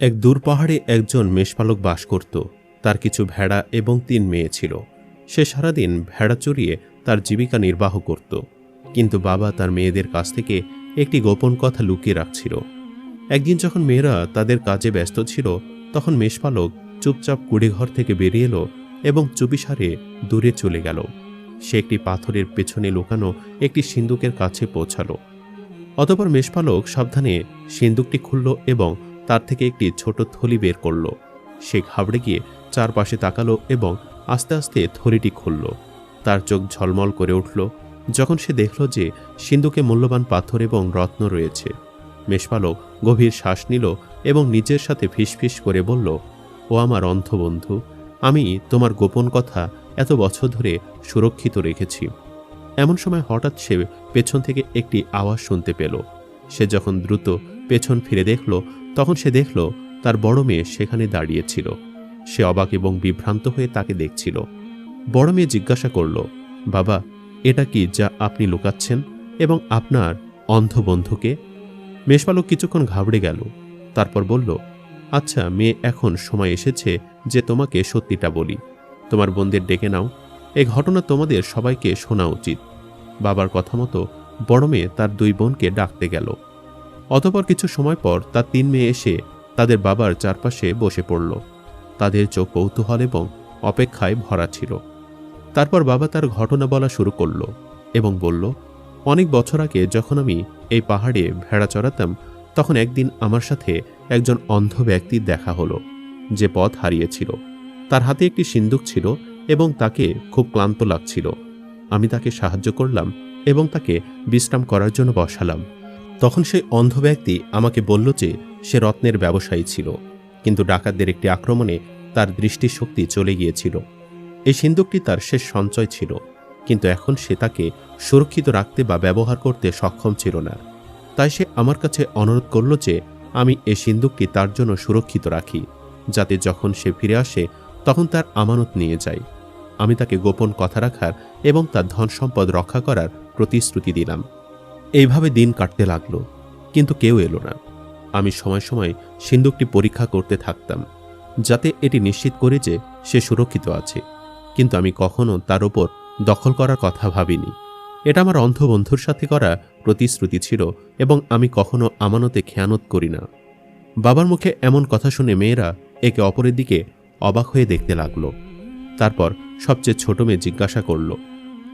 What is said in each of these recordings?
এক দূর পাহাড়ে একজন মেষপালক বাস করত। তার কিছু ভেড়া এবং তিন মেয়ে ছিল। সে সারাদিন ভেড়া চড়িয়ে তার জীবিকা নির্বাহ করত। কিন্তু বাবা তার মেয়েদের কাছ থেকে একটি গোপন কথা লুকিয়ে রাখছিল। একদিন যখন মেয়েরা তাদের কাজে ব্যস্ত ছিল, তখন মেষপালক চুপচাপ কুড়িঘর থেকে বেরিয়ে এলো এবং চুপিসারে দূরে চলে গেল। সে একটি পাথরের পেছনে লুকানো একটি সিন্দুকের কাছে পৌঁছালো। অতপর মেষপালক সাবধানে সিন্দুকটি খুলল এবং তার থেকে একটি ছোট থলি বের করল। সে ঘাবড়ে গিয়ে চারপাশে তাকালো এবং আস্তে আস্তে থলিটি খুলল। তার চোখ ঝলমল করে উঠল। যখন সে দেখল যে সিন্ধুকে মূল্যবান পাথর এবং রত্ন রয়েছে, মেষপালক গভীর শ্বাস নিল এবং নিজের সাথে ফিসফিস করে বলল, ও আমার অন্ধ বন্ধু আমি তোমার গোপন কথা এত বছর ধরে সুরক্ষিত রেখেছি। এমন সময় হঠাৎ সে পেছন থেকে একটি আওয়াজ শুনতে পেল। সে যখন দ্রুত পেছন ফিরে দেখল তখন সে দেখল তার বড় মেয়ে সেখানে দাঁড়িয়েছিল। সে অবাক এবং বিভ্রান্ত হয়ে তাকে দেখছিল। বড় মেয়ে জিজ্ঞাসা করল, বাবা, এটা কি যা আপনি লুকাচ্ছেন এবং আপনার অন্ধ বন্ধুকে মেষপালক কিছুক্ষণ ঘাবড়ে গেল, তারপর বলল আচ্ছা মেয়ে, এখন সময় এসেছে যে তোমাকে সত্যিটা বলি। তোমার বোনদের ডেকে নাও। এ ঘটনা তোমাদের সবাইকে শোনা উচিত। বাবার কথা মতো বড় মেয়ে তার দুই বোনকে ডাকতে গেল। অতপর কিছু সময় পর তার তিন মেয়ে এসে তাদের বাবার চারপাশে বসে পড়ল। তাদের চোখ কৌতূহল এবং অপেক্ষায় ভরা ছিল। তারপর বাবা তার ঘটনা বলা শুরু করল এবং বলল, অনেক বছর আগে যখন আমি এই পাহাড়ে ভেড়া চড়াতাম, তখন একদিন আমার সাথে একজন অন্ধ ব্যক্তির দেখা হলো, যে পথ হারিয়েছিল। তার হাতে একটি সিন্দুক ছিল এবং তাকে খুব ক্লান্ত লাগছিল। আমি তাকে সাহায্য করলাম এবং তাকে বিশ্রাম করার জন্য বসালাম। তখন সেই অন্ধ ব্যক্তি আমাকে বলল যে সে রত্নের ব্যবসায়ী ছিল, কিন্তু ডাকাতদের একটি আক্রমণে তার দৃষ্টিশক্তি চলে গিয়েছিল। এই সিন্দুকটি তার শেষ সঞ্চয় ছিল, কিন্তু এখন সে তাকে সুরক্ষিত রাখতে বা ব্যবহার করতে সক্ষম ছিল না। তাই সে আমার কাছে অনুরোধ করল যে আমি এই সিন্দুকটি তার জন্য সুরক্ষিত রাখি, যাতে যখন সে ফিরে আসে তখন তার আমানত নিয়ে যায়। আমি তাকে গোপন কথা রাখার এবং তার ধন সম্পদ রক্ষা করার প্রতিশ্রুতি দিলাম। এইভাবে দিন কাটতে লাগল, কিন্তু কেউ এলো না। আমি সময় সময় সিন্দুকটি পরীক্ষা করতে থাকতাম, যাতে এটি নিশ্চিত করে যে সে সুরক্ষিত আছে। কিন্তু আমি কখনো তার ওপর দখল করার কথা ভাবিনি। এটা আমার অন্ধ বন্ধুর সাথে করা প্রতিশ্রুতি ছিল এবং আমি কখনো আমানতে খেয়ানত করি না। বাবার মুখে এমন কথা শুনে মেয়েরা একে অপরের দিকে অবাক হয়ে দেখতে লাগল। তারপর সবচেয়ে ছোট মেয়ে জিজ্ঞাসা করল,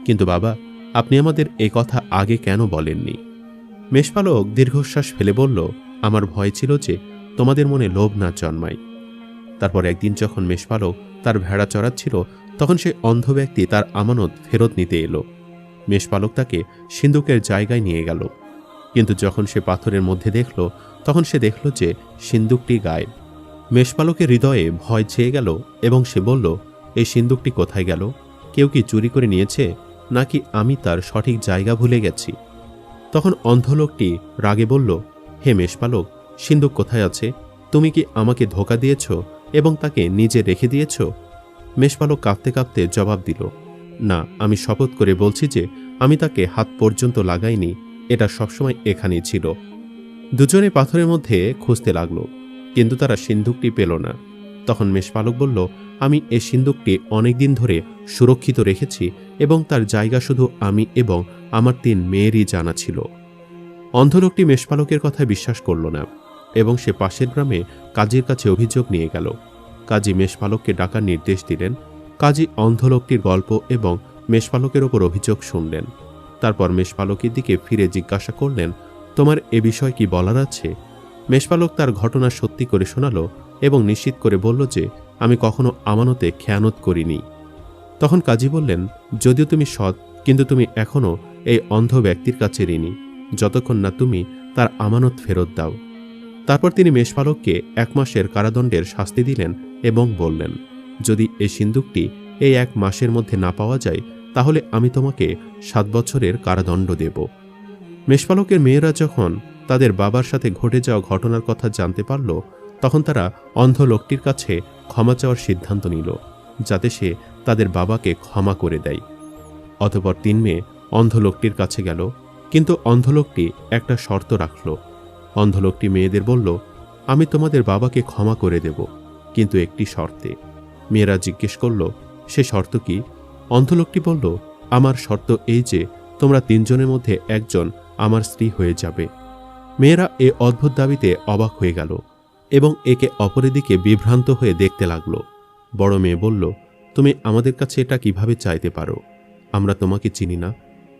কিন্তু বাবা আপনি আমাদের এ কথা আগে কেন বলেননি? মেষপালক দীর্ঘশ্বাস ফেলে বলল, আমার ভয় ছিল যে তোমাদের মনে লোভ না জন্মায়। তারপর একদিন যখন মেষপালক তার ভেড়া চড়াচ্ছিল, তখন সে অন্ধ ব্যক্তি তার আমানত ফেরত নিতে এলো। মেষপালক তাকে সিন্ধুকের জায়গায় নিয়ে গেল। কিন্তু যখন সে পাথরের মধ্যে দেখল, তখন সে দেখল যে সিন্দুকটি গায়েব। মেষপালকের হৃদয়ে ভয় ছেয়ে গেল এবং সে বলল, এই সিন্দুকটি কোথায় গেল? কেউ কি চুরি করে নিয়েছে? নাকি আমি তার সঠিক জায়গা ভুলে গেছি? তখন অন্ধ লোকটি রাগে বলল, হে মেষপালক সিন্দুক কোথায় আছে? তুমি কি আমাকে ধোকা দিয়েছ এবং তাকে নিজে রেখে দিয়েছ? মেষপালক কাঁপতে কাঁপতে জবাব দিল, না, আমি শপথ করে বলছি যে আমি তাকে হাত পর্যন্ত লাগাইনি, এটা সবসময় এখানেই ছিল। দুজনে পাথরের মধ্যে খুঁজতে লাগল, কিন্তু তারা সিন্দুকটি পেল না। তখন মেষপালক বলল আমি এ সিন্দুকটি অনেকদিন ধরে সুরক্ষিত রেখেছি এবং তার জায়গা শুধু আমি এবং আমার তিন মেয়েরই জানা ছিল। অন্ধলোকটি মেষপালকের কথায় বিশ্বাস করল না এবং সে পাশের গ্রামে কাজীর কাছে অভিযোগ নিয়ে গেল। কাজী মেষপালককে ডাকার নির্দেশ দিলেন, কাজী অন্ধলোকটির গল্প এবং মেষপালকের ওপর অভিযোগ শুনলেন। তারপর মেষপালকের দিকে ফিরে জিজ্ঞাসা করলেন, তোমার এ বিষয় কি বলার আছে? মেষপালক তার ঘটনা সত্যি করে শোনালো এবং নিশ্চিত করে বলল যে আমি কখনো আমানতে খেয়ানত করিনি। তখন কাজী বললেন, যদিও তুমি সৎ, কিন্তু তুমি এখনও এই অন্ধ ব্যক্তির কাছে ঋণী। যতক্ষণ না তুমি তার আমানত ফেরত দাও। তারপর তিনি মেষপালককে এক মাসের কারাদণ্ডের শাস্তি দিলেন এবং বললেন, যদি এই সিন্দুকটি এই এক মাসের মধ্যে না পাওয়া যায়, তাহলে আমি তোমাকে সাত বছরের কারাদণ্ড দেব। মেষপালকের মেয়েরা যখন তাদের বাবার সাথে ঘটে যাওয়া ঘটনার কথা জানতে পারল, তখন তারা অন্ধ লোকটির কাছে ক্ষমা চাওয়ার সিদ্ধান্ত নিল, যাতে সে তাদের বাবাকে ক্ষমা করে দেয়। অতপর তিন মেয়ে অন্ধলোকটির কাছে গেল, কিন্তু অন্ধলোকটি একটা শর্ত রাখল। অন্ধলোকটি মেয়েদের বলল, আমি তোমাদের বাবাকে ক্ষমা করে দেব, কিন্তু একটি শর্তে। মেয়েরা জিজ্ঞেস করল, সে শর্ত কি? অন্ধলোকটি বলল, আমার শর্ত এই যে, তোমরা তিনজনের মধ্যে একজন আমার স্ত্রী হয়ে যাবে। মেয়েরা এ অদ্ভুত দাবিতে অবাক হয়ে গেল। এবং একে অপরের দিকে বিভ্রান্ত হয়ে দেখতে লাগল। বড় মেয়ে বলল, তুমি আমাদের কাছে এটা কীভাবে চাইতে পারো? আমরা তোমাকে চিনি না।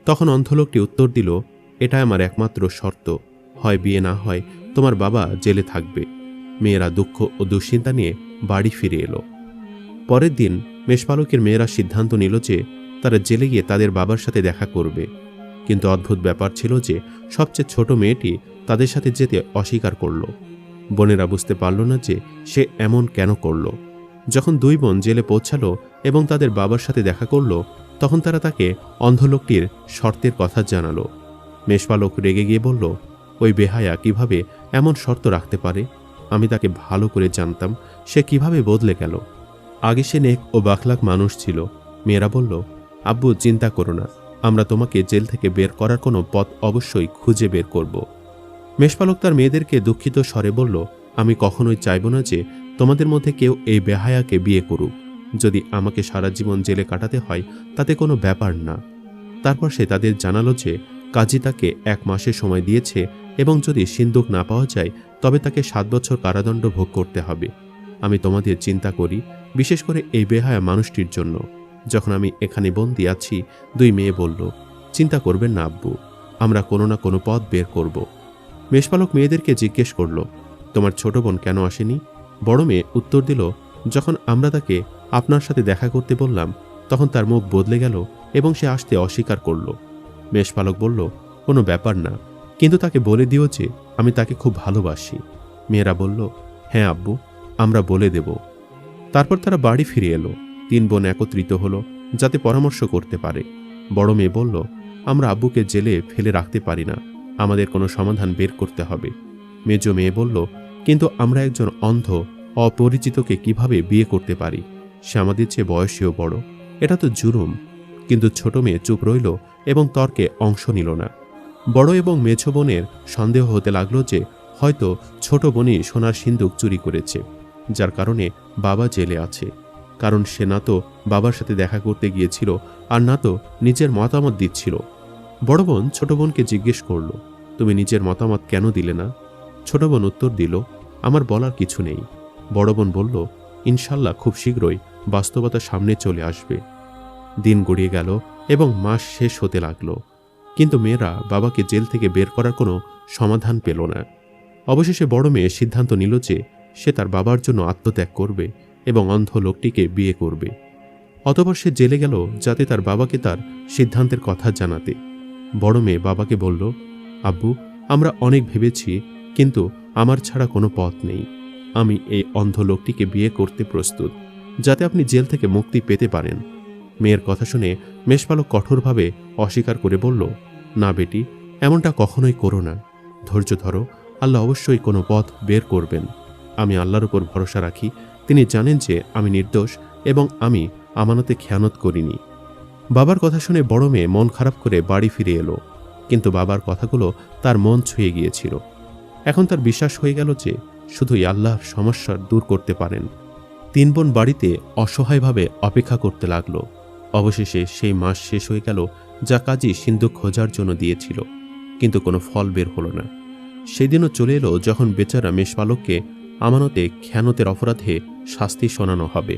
তখন অন্ধলোকটি উত্তর দিল এটা আমার একমাত্র শর্ত। হয় বিয়ে না হয় তোমার বাবা জেলে থাকবে। মেয়েরা দুঃখ ও দুশ্চিন্তা নিয়ে বাড়ি ফিরে এলো। পরের দিন মেষপালকের মেয়েরা সিদ্ধান্ত নিল যে তারা জেলে গিয়ে তাদের বাবার সাথে দেখা করবে। কিন্তু অদ্ভুত ব্যাপার ছিল যে সবচেয়ে ছোট মেয়েটি তাদের সাথে যেতে অস্বীকার করল। বোনেরা বুঝতে পারল না যে সে এমন কেন করল। যখন দুই বোন জেলে পৌঁছালো এবং তাদের বাবার সাথে দেখা করল, তখন তারা তাকে অন্ধলোকটির শর্তের কথা জানালো। মেষপালক রেগে গিয়ে বলল, ওই বেহায়া কীভাবে এমন শর্ত রাখতে পারে? আমি তাকে ভালো করে জানতাম, সে কীভাবে বদলে গেল? আগে সে নেক ও বাখলাক মানুষ ছিল। মেয়েরা বলল, আব্বু, চিন্তা করো না। আমরা তোমাকে জেল থেকে বের করার কোনো পথ অবশ্যই খুঁজে বের করব। মেষপালক তার মেয়েদেরকে দুঃখিত স্বরে বলল, আমি কখনোই চাইব না যে তোমাদের মধ্যে কেউ এই বেহায়াকে বিয়ে করুক। যদি আমাকে সারা জীবন জেলে কাটাতে হয়, তাতে কোনো ব্যাপার না। তারপর সে তাদের জানালো যে কাজী তাকে এক মাসের সময় দিয়েছে এবং যদি সিন্দুক না পাওয়া যায়, তবে তাকে সাত বছর কারাদণ্ড ভোগ করতে হবে। আমি তোমাদের চিন্তা করি, বিশেষ করে এই বেহায়া মানুষটির জন্য। যখন আমি এখানে বন্দি আছি, দুই মেয়ে বলল, চিন্তা করবেন না আব্বু, আমরা কোনো না কোনো পথ বের করব। মেষপালক মেয়েদেরকে জিজ্ঞেস করল, তোমার ছোট বোন কেন আসেনি? বড় মেয়ে উত্তর দিল, যখন আমরা তাকে আপনার সাথে দেখা করতে বললাম, তখন তার মুখ বদলে গেল এবং সে আসতে অস্বীকার করল। মেষপালক বলল, কোনো ব্যাপার না, কিন্তু তাকে বলে দিও যে আমি তাকে খুব ভালোবাসি। মেয়েরা বলল হ্যাঁ আব্বু, আমরা বলে দেব। তারপর তারা বাড়ি ফিরে এলো। তিন বোন একত্রিত হলো যাতে পরামর্শ করতে পারে। বড় মেয়ে বলল, আমরা আব্বুকে জেলে ফেলে রাখতে পারি না। আমাদের কোনো সমাধান বের করতে হবে। মেজ মেয়ে বলল, কিন্তু আমরা একজন অন্ধ, অপরিচিতকে কীভাবে বিয়ে করতে পারি? সে আমাদের চেয়ে বয়সেও বড়। এটা তো জুলুম। কিন্তু ছোট মেয়ে চুপ রইল এবং তর্কে অংশ নিল না। বড় এবং মেঝ বোনের সন্দেহ হতে লাগল যে হয়তো ছোট বোনই সোনার সিন্দুক চুরি করেছে, যার কারণে বাবা জেলে আছে। কারণ সে না তো বাবার সাথে দেখা করতে গিয়েছিল, আর না তো নিজের মতামত দিচ্ছিল। বড় বোন ছোট বোনকে জিজ্ঞেস করল, তুমি নিজের মতামত কেন দিলে না? ছোট বোন উত্তর দিল, আমার বলার কিছু নেই। বড় বোন বলল, ইনশাল্লাহ খুব শীঘ্রই বাস্তবতা সামনে চলে আসবে। দিন গড়িয়ে গেল এবং মাস শেষ হতে লাগল, কিন্তু মেয়েরা বাবাকে জেল থেকে বের করার কোনো সমাধান পেল না। অবশেষে বড় মেয়ে সিদ্ধান্ত নিল যে সে তার বাবার জন্য আত্মত্যাগ করবে এবং অন্ধ লোকটিকে বিয়ে করবে। অতপর সে জেলে গেল যাতে তার বাবাকে তার সিদ্ধান্তের কথা জানাতে। বড় মেয়ে বাবাকে বলল, আব্বু, আমরা অনেক ভেবেছি, কিন্তু আমার ছাড়া কোনো পথ নেই। আমি এই অন্ধ লোকটিকে বিয়ে করতে প্রস্তুত, যাতে আপনি জেল থেকে মুক্তি পেতে পারেন। মেয়ের কথা শুনে মেষপালক কঠোরভাবে অস্বীকার করে বলল, না বেটি, এমনটা কখনোই করো না। ধৈর্য ধরো, আল্লাহ অবশ্যই কোনো পথ বের করবেন। আমি আল্লাহর উপর ভরসা রাখি। তিনি জানেন যে আমি নির্দোষ এবং আমি আমানতে খেয়ানত করিনি। বাবার কথা শুনে বড় মেয়ে মন খারাপ করে বাড়ি ফিরে এলো, কিন্তু বাবার কথাগুলো তার মন ছুঁয়ে গিয়েছিল। এখন তার বিশ্বাস হয়ে গেল যে শুধুই আল্লাহর সমস্যা দূর করতে পারেন। তিন বোন বাড়িতে অসহায়ভাবে অপেক্ষা করতে লাগল। অবশেষে সেই মাস শেষ হয়ে গেল যা কাজী সিন্ধু খোঁজার জন্য দিয়েছিল, কিন্তু কোনো ফল বের হলো না। সেদিনও চলে এলো যখন বেচারা মেষপালককে আমানতে খেয়ানতের অপরাধে শাস্তি শোনানো হবে।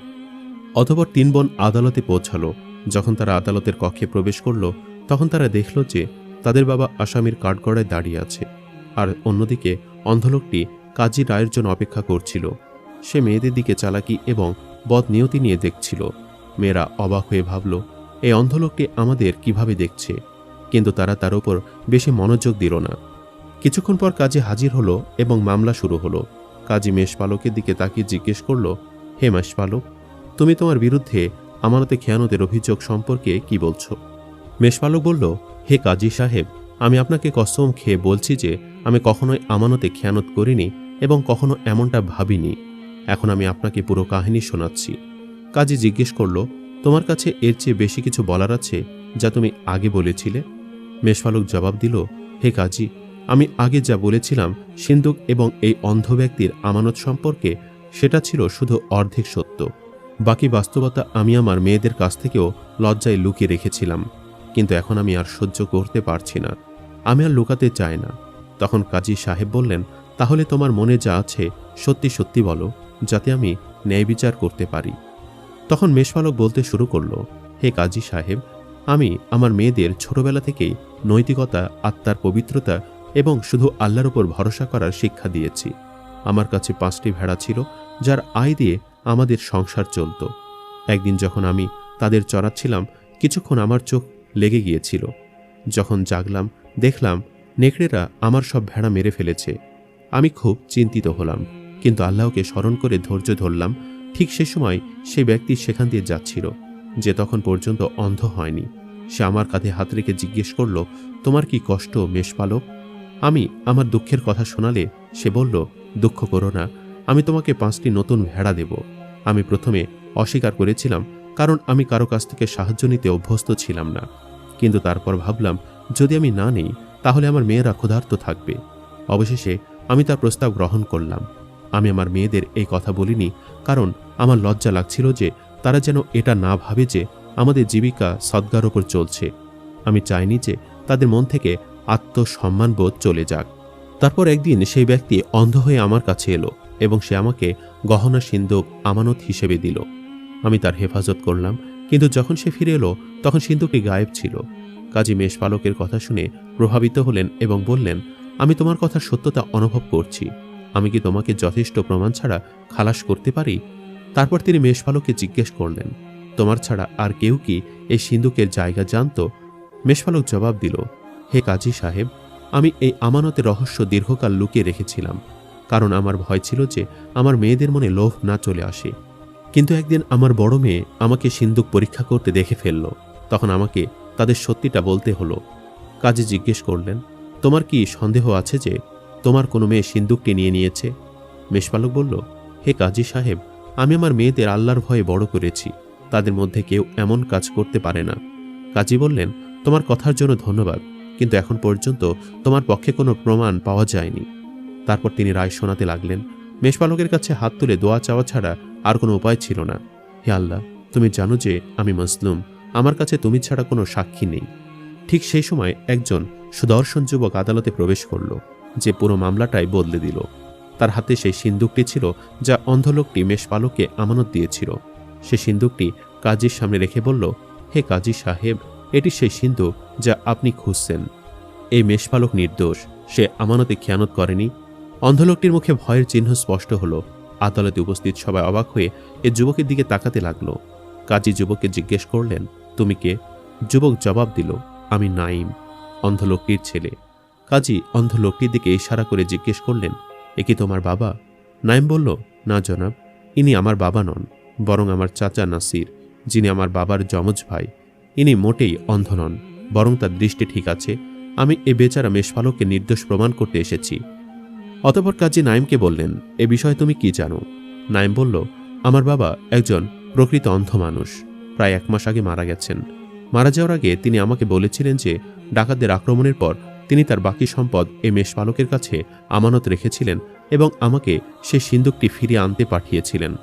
অতপর তিন বোন আদালতে পৌঁছালো যখন তারা আদালতের কক্ষে প্রবেশ করল, তখন তারা দেখল যে তাদের বাবা আসামির কাঠগড়ায় দাঁড়িয়ে আছে। আর অন্যদিকে অন্ধলোকটি কাজী রায়ের জন্য অপেক্ষা করছিল। সে মেয়েদের দিকে চালাকি এবং বদ নিয়তি নিয়ে দেখছিল। মেয়েরা অবাক হয়ে ভাবল, এই অন্ধলোকটি আমাদের কীভাবে দেখছে? কিন্তু তারা তার উপর বেশি মনোযোগ দিল না। কিছুক্ষণ পর কাজে হাজির হলো এবং মামলা শুরু হলো। কাজী মেষপালকের দিকে তাকিয়ে জিজ্ঞেস করল, হে মেষপালক, তুমি তোমার বিরুদ্ধে আমানতে খেয়ানতের অভিযোগ সম্পর্কে কি বলছো? মেষপালক বলল, হে কাজী সাহেব, আমি আপনাকে কসম খেয়ে বলছি যে আমি কখনোই আমানতে খেয়ানত করিনি এবং কখনো এমনটা ভাবিনি। এখন আমি আপনাকে পুরো কাহিনী শোনাচ্ছি। কাজী জিজ্ঞেস করল, তোমার কাছে এর চেয়ে বেশি কিছু বলার আছে যা তুমি আগে বলেছিলে? মেষপালক জবাব দিল, হে কাজী, আমি আগে যা বলেছিলাম সিন্দুক এবং এই অন্ধ ব্যক্তির আমানত সম্পর্কে সেটা ছিল শুধু অর্ধেক সত্য। বাকি বাস্তবতা আমি আমার মেয়েদের কাছ থেকেও লজ্জায় লুকিয়ে রেখেছিলাম, কিন্তু এখন আমি আর সহ্য করতে পারছি না। আমি আর লুকাতে চাই না। তখন কাজী সাহেব বললেন, তাহলে তোমার মনে যা আছে, সত্যি সত্যি বলো, যাতে আমি ন্যায় বিচার করতে পারি। তখন মেষপালক বলতে শুরু করল, হে কাজী সাহেব, আমি আমার মেয়েদের ছোটবেলা থেকেই নৈতিকতা, আত্মার পবিত্রতা এবং শুধু আল্লাহর উপর ভরসা করার শিক্ষা দিয়েছি। আমার কাছে পাঁচটি ভেড়া ছিল, যার আয় দিয়ে আমাদের সংসার চলত। একদিন যখন আমি তাদের চড়াচ্ছিলাম, কিছুক্ষণ আমার চোখ লেগে গিয়েছিল। যখন জাগলাম, দেখলাম নেকড়েরা আমার সব ভেড়া মেরে ফেলেছে। আমি খুব চিন্তিত হলাম, কিন্তু আল্লাহকে স্মরণ করে ধৈর্য ধরলাম। ঠিক সে সময় সে ব্যক্তি সেখান দিয়ে যাচ্ছিল, যে তখন পর্যন্ত অন্ধ হয়নি। সে আমার কাঁধে হাত রেখে জিজ্ঞেস করল, তোমার কি কষ্ট মেষপালক আমি আমার দুঃখের কথা শোনালে সে বলল, দুঃখ করো না, আমি তোমাকে পাঁচটি নতুন ভেড়া দেব। আমি প্রথমে অস্বীকার করেছিলাম, কারণ আমি কারও কাছ থেকে সাহায্য নিতে অভ্যস্ত ছিলাম না। কিন্তু তারপর ভাবলাম, যদি আমি না নেই, তাহলে আমার মেয়েরা ক্ষুধার্ত থাকবে। অবশেষে আমি তার প্রস্তাব গ্রহণ করলাম। আমি আমার মেয়েদের এই কথা বলিনি, কারণ আমার লজ্জা লাগছিল যে তারা যেন এটা না ভাবে যে আমাদের জীবিকা সদ্গার ওপর চলছে। আমি চাইনি যে তাদের মন থেকে আত্মসম্মানবোধ চলে যাক। তারপর একদিন সেই ব্যক্তি অন্ধ হয়ে আমার কাছে এলো। এবং সে আমাকে গহনা সিন্ধুক আমানত হিসেবে দিল। আমি তার হেফাজত করলাম, কিন্তু যখন সে ফিরে এলো, তখন সিন্ধুকটি গায়েব ছিল। কাজী মেষপালকের কথা শুনে প্রভাবিত হলেন এবং বললেন, আমি তোমার কথার সত্যতা অনুভব করছি। আমি কি তোমাকে যথেষ্ট প্রমাণ ছাড়া খালাস করতে পারি? তারপর তিনি মেষপালককে জিজ্ঞেস করলেন, তোমার ছাড়া আর কেউ কি এই সিন্ধুকের জায়গা জানত? মেষপালক জবাব দিল, হে কাজী সাহেব, আমি এই আমানতের রহস্য দীর্ঘকাল লুকিয়ে রেখেছিলাম। কারণ আমার ভয় ছিল যে আমার মেয়েদের মনে লোভ না চলে আসে। কিন্তু একদিন আমার বড় মেয়ে আমাকে সিন্দুক পরীক্ষা করতে দেখে ফেলল। তখন আমাকে তাদের সত্যিটা বলতে হলো। কাজে জিজ্ঞেস করলেন, তোমার কি সন্দেহ আছে যে তোমার কোনো মেয়ে সিন্দুকটি নিয়ে নিয়েছে? মেষপালক বলল, হে কাজী সাহেব, আমি আমার মেয়েদের আল্লাহর ভয়ে বড় করেছি। তাদের মধ্যে কেউ এমন কাজ করতে পারে না। কাজী বললেন, তোমার কথার জন্য ধন্যবাদ, কিন্তু এখন পর্যন্ত তোমার পক্ষে কোনো প্রমাণ পাওয়া যায়নি। তারপর তিনি রায় শোনাতে লাগলেন, মেষপালকের কাছে হাত তুলে দোয়া চাওয়া ছাড়া আর কোনো উপায় ছিল না। হে আল্লাহ, তুমি জানো যে আমি মজলুম আমার কাছে তুমি ছাড়া কোনো সাক্ষী নেই। ঠিক সেই সময় একজন সুদর্শন যুবক আদালতে প্রবেশ করল, যে পুরো মামলাটাই বদলে দিল। তার হাতে সেই সিন্দুকটি ছিল যা অন্ধলোকটি মেষপালককে আমানত দিয়েছিল। সে সিন্দুকটি কাজীর সামনে রেখে বলল, হে কাজী সাহেব, এটি সেই সিন্ধুক যা আপনি খুঁজছেন। এই মেষপালক নির্দোষ, সে আমানতে খেয়ানত করেনি অন্ধলোকটির মুখে ভয়ের চিহ্ন স্পষ্ট হলো। আদালতে উপস্থিত সবাই অবাক হয়ে এ যুবকের দিকে তাকাতে লাগল। কাজী যুবককে জিজ্ঞেস করলেন, তুমি কে? যুবক জবাব দিল, আমি নাইম অন্ধলোকটির ছেলে। কাজী অন্ধলোকটির দিকে ইশারা করে জিজ্ঞেস করলেন, এ কি তোমার বাবা? নাইম বলল, না জনাব, ইনি আমার বাবা নন, বরং আমার চাচা নাসির, যিনি আমার বাবার যমজ ভাই। ইনি মোটেই অন্ধ নন, বরং তার দৃষ্টি ঠিক আছে। আমি এ বেচারা মেষপালককে নির্দোষ প্রমাণ করতে এসেছি। অতপর কাজী নাইমকে বললেন, এ বিষয়ে তুমি কি জানো? নাইম বলল, আমার বাবা একজন প্রকৃত অন্ধ মানুষ। প্রায় এক মাস আগে মারা গেছেন। মারা যাওয়ার আগে তিনি আমাকে বলেছিলেন যে, ডাকাতদের আক্রমণের পর তিনি তার বাকি সম্পদ এ মেষপালকের কাছে আমানত রেখেছিলেন এবং আমাকে সে সিন্দুকটি ফিরিয়ে আনতে পাঠিয়েছিলেন।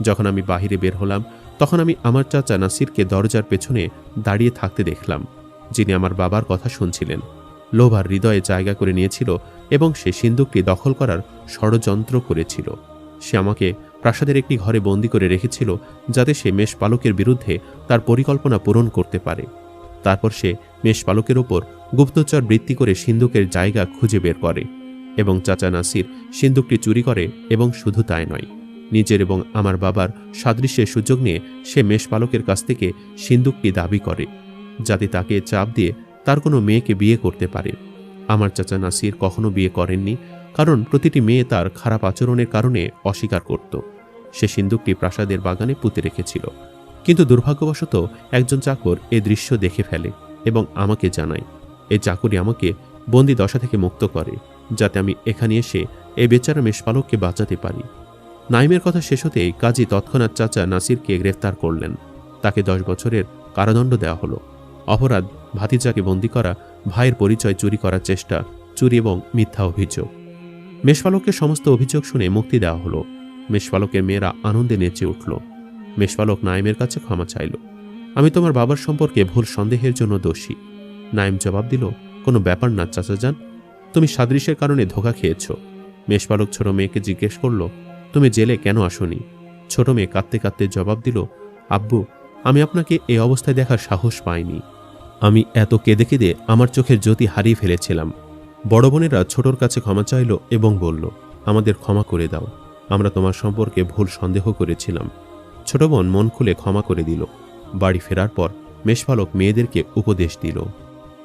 যখন আমি বাহিরে বের হলাম, তখন আমি আমার চাচা নাসিরকে দরজার পেছনে দাঁড়িয়ে থাকতে দেখলাম, যিনি আমার বাবার কথা শুনছিলেন। লোভার হৃদয়ে জায়গা করে নিয়েছিল এবং সে সিন্দুকটি দখল করার ষড়যন্ত্র করেছিল। সে আমাকে প্রাসাদের একটি ঘরে বন্দি করে রেখেছিল যাতে সে মেষপালকের বিরুদ্ধে তার পরিকল্পনা পূরণ করতে পারে। তারপর সে মেষপালকের ওপর গুপ্তচর বৃত্তি করে সিন্দুকের জায়গা খুঁজে বের করে এবং চাচা নাসির সিন্দুকটি চুরি করে এবং শুধু তাই নয়, নিজের এবং আমার বাবার সাদৃশ্যের সুযোগ নিয়ে সে মেষপালকের কাছ থেকে সিন্দুকটি দাবি করে, যাতে তাকে চাপ দিয়ে তার কোনো মেয়েকে বিয়ে করতে পারে। আমার চাচা নাসির কখনো বিয়ে করেননি, কারণ প্রতিটি মেয়ে তার খারাপ আচরণের কারণে অস্বীকার করত। সে সিন্দুকটি প্রাসাদের বাগানে পুঁতে রেখেছিল। কিন্তু দুর্ভাগ্যবশত একজন চাকর এ দৃশ্য দেখে ফেলে এবং আমাকে জানায়, এই চাকরি আমাকে বন্দি দশা থেকে মুক্ত করে, যাতে আমি এখানে এসে এই বেচারা মেষপালককে বাঁচাতে পারি। নাইমের কথা শেষ হতেই কাজী তৎক্ষণাৎ চাচা নাসিরকে গ্রেফতার করলেন। তাকে দশ বছরের কারাদণ্ড দেওয়া হলো। অপরাধ ভাতিজাকে বন্দি করা ভাইয়ের পরিচয় চুরি করার চেষ্টা, চুরি এবং মিথ্যা অভিযোগ। মেষপালকের সমস্ত অভিযোগ শুনে মুক্তি দেওয়া হলো। মেষপালকের মেয়েরা আনন্দে নেচে উঠল। মেষপালক নাইমের কাছে ক্ষমা চাইল। আমি তোমার বাবার সম্পর্কে ভুল সন্দেহের জন্য দোষী। নাইম জবাব দিল, কোনো ব্যাপার না, চাচা যান। তুমি সাদৃশ্যের কারণে ধোকা খেয়েছ। মেষপালক ছোট মেয়েকে জিজ্ঞেস করল, তুমি জেলে কেন আসনি? ছোট মেয়ে কাঁদতে কাঁদতে জবাব দিল, আব্বু, আমি আপনাকে এই অবস্থায় দেখার সাহস পাইনি। আমি এত কেঁদে কেঁদে আমার চোখের জ্যোতি হারিয়ে ফেলেছিলাম। বড় বোনেরা ছোটর কাছে ক্ষমা চাইল এবং বলল, আমাদের ক্ষমা করে দাও। আমরা তোমার সম্পর্কে ভুল সন্দেহ করেছিলাম। ছোট বোন মন খুলে ক্ষমা করে দিল। বাড়ি ফেরার পর মেষপালক মেয়েদেরকে উপদেশ দিল।